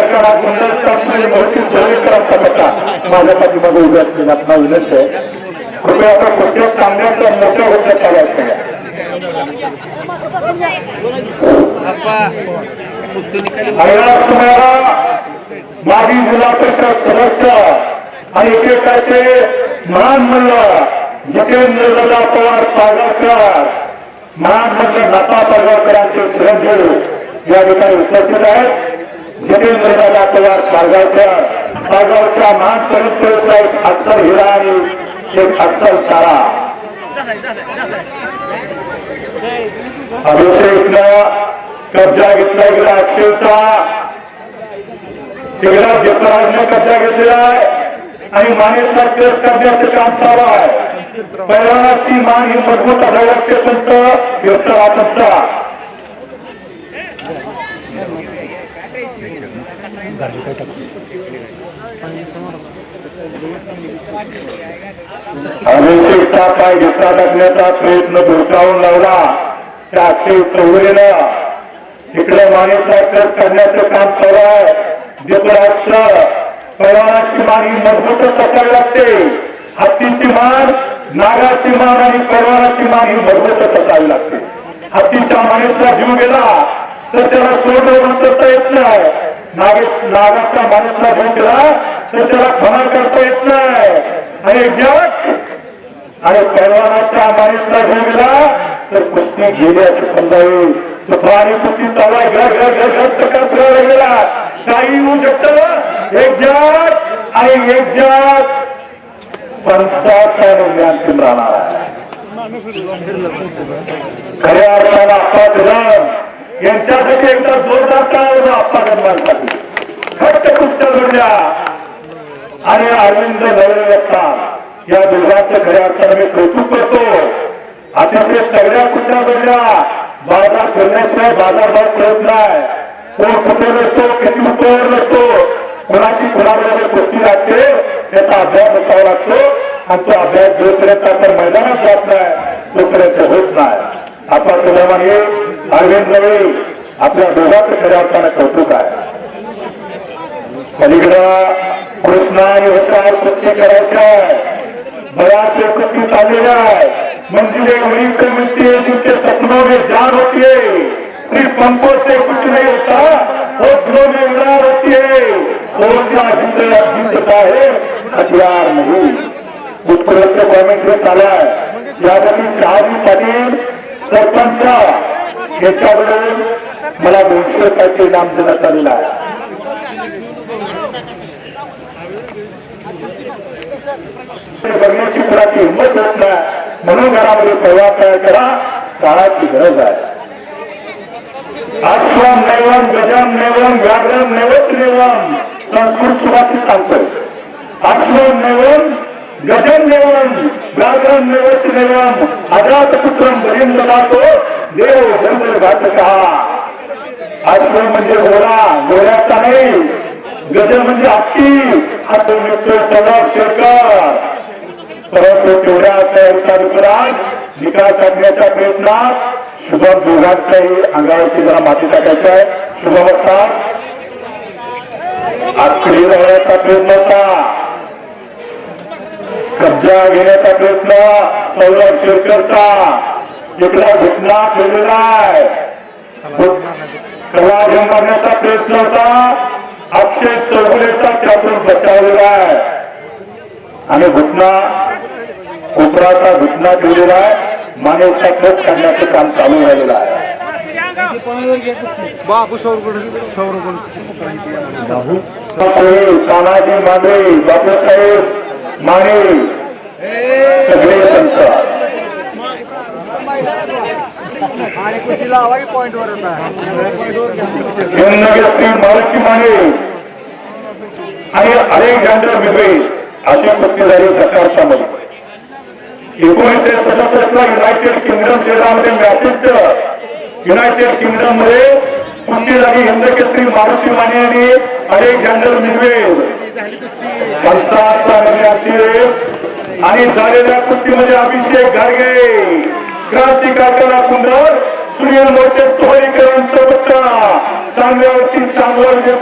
सरकार गोंधळ शासनाने महत्त्व सोयीकरांचा पत्ता माझ्या पाठीमागे उभ्या असलेला आपला विनंती आहे. कृपया आता कुठल्या चांगल्याच्या मोठ्या होत्या चालायचं आहे आणि या समयाला माजी जिल्हा परिषद सदस्य आणि एकेकाचे महान मल्ल जितेंद्र पवार पागावकर महान मल्ल नाता पागावकरांचे चिरंजीव या ठिकाणी उपस्थित आहेत. एक अस्सल हिरा आणि एक अस्सल तारा अभिषेकनं कब्जा घेतला गेला अक्षरचा तिकडा देवराजने कब्जा घेतलेला आहे आणि मानेचा केस करण्याचे काम चालू आहे. पैलवानाची मान ही मजबूत असावी लागते तुमचं टाकतो अभिषेकचा पाय घिसरा टाकण्याचा प्रयत्न धुडकावून लावला. त्या अक्षय चौधरीनं तिकडे मानेचा कस करण्याचं काम चालू आहे. देवराजचं पैलवानाची मान मजबूतच असावी लागते. हत्तीची मान नागाची मान आणि पैलवानाची मान ही मजबूतच असावी लागते. हत्तीच्या मानेतला जीव गेला तर त्याला सोडून करता येत नाही नागाच्या मानेतला भेटला तर त्याला खमा करता येत नाही. आणि जग आणि पैलवानाच्या मानेतला भेटला तर कुस्ती गेली असं समजावे तो कुस्ती घर घर घर घर चक्कर गेला. काही होऊ शकतं एक जग आणि एक जग. पंचाचा निर्णय अंतिम राहणार आहे खऱ्या अर्थाला यांच्यासाठी एकदा जोरदार टाळा आप्पा जन्मासाठी फक्त तुमच्या जोडल्या आणि अरविंद नवरे असतात या दोघांचं खऱ्या अर्थानं मी कौतुक करतो अतिशय सगळ्या कुठल्या जोडल्या बाजार फिरण्याशिवाय बाजारभाव कळत नाही. कोण कुठे नसतो किती उपयोग नसतो कोणाची कोणाबरोबर कुस्ती लागते त्याचा अभ्यास असावा लागतो. आणि तो अभ्यास जोपर्यंत आपण मैदानात जात नाही तोपर्यंत होत नाही. आपण तुझ्यामाने अरविंद रवळे आपल्या दोघांचं खऱ्या अर्थानं कौतुक आहे. पलीकडं कृष्णा आणि वस्त्रावर कुस्ती करायच्या आहे. बराच वेळ कुस्ती चाललेला आहे. मंजिले वही को मिलती है जिनके सपनों में जान होती है सिर्फ पंपों से कुछ नहीं होता हौसलों में उड़ान होती है हौसला जीत जीतता है हथियार नहीं. उत्कृष्ट कॉमेंट्री चालाय यासाठी शहाजी पाटील सरपंच याच्याकडून मला दोनशे रुपयाचे इनाम देण्यात आलेलं आहे. बघण्याची कुणाची हिंमत होत नाही. म्हणून घरामध्ये प्रवाह तयार करा. काळाची गरज आहे. आश्रम नैवम गजम नैवम व्याघ्रम नैवच नैवम संस्कृत सुभाषित सांगतोय. आश्रम नैवम गजम नैवम व्याघ्रम नैवच नैवम अजात पुत्रम बरीम ददातो देव जन्म घातका आश्रम म्हणजे घोडा घोड्याचा नाही गजर म्हणजे हत्ती हा तो मिळतोय सदाब शेरकर परंतु तेवढ्या त्या विचार निकाल काढण्याच्या प्रयत्नात शुभम दोघांच्याही अंगावरती जरा माती टाकायची आहे शुभम असतात आखडी लावण्याचा प्रयत्न होता कब्जा घेण्याचा प्रयत्न सौरभ शेरकरचा. इकडा घटना केलेला आहे. मारण्याचा प्रयत्न होता. अक्षय चौगुलेचा त्यातून बचावलेला आहे. आणि घटना उपराचा घटना ठेवलेला आहे. मानवचा कस काढण्याचं काम चालू राहिलेलं आहे. बापू सौर सौर तानाजी मांडे बापूसाहेब माने. सगळे आणि कुस्ती लावा पॉइंट वर होता मालकी माने आणि अलेक्झांडर मिबे अशी कुस्ती झाली सरकारच्या मध्ये एकोणीसशे सदुसष्टला युनायटेड किंगडम शहरामध्ये मॅचेस्टर युनायटेड किंगडममध्ये कुस्ती झाली हिंदकेसरी मारुती माने आणि अलेक्झांडर मिबे पंचाचा आणि झालेल्या कुस्तीमध्ये अभिषेक गाडगे क्रांती काकाला सुंदर सुनील मोठे सोहरीकरांचा पुत्र चांगल्यावरती चांगलं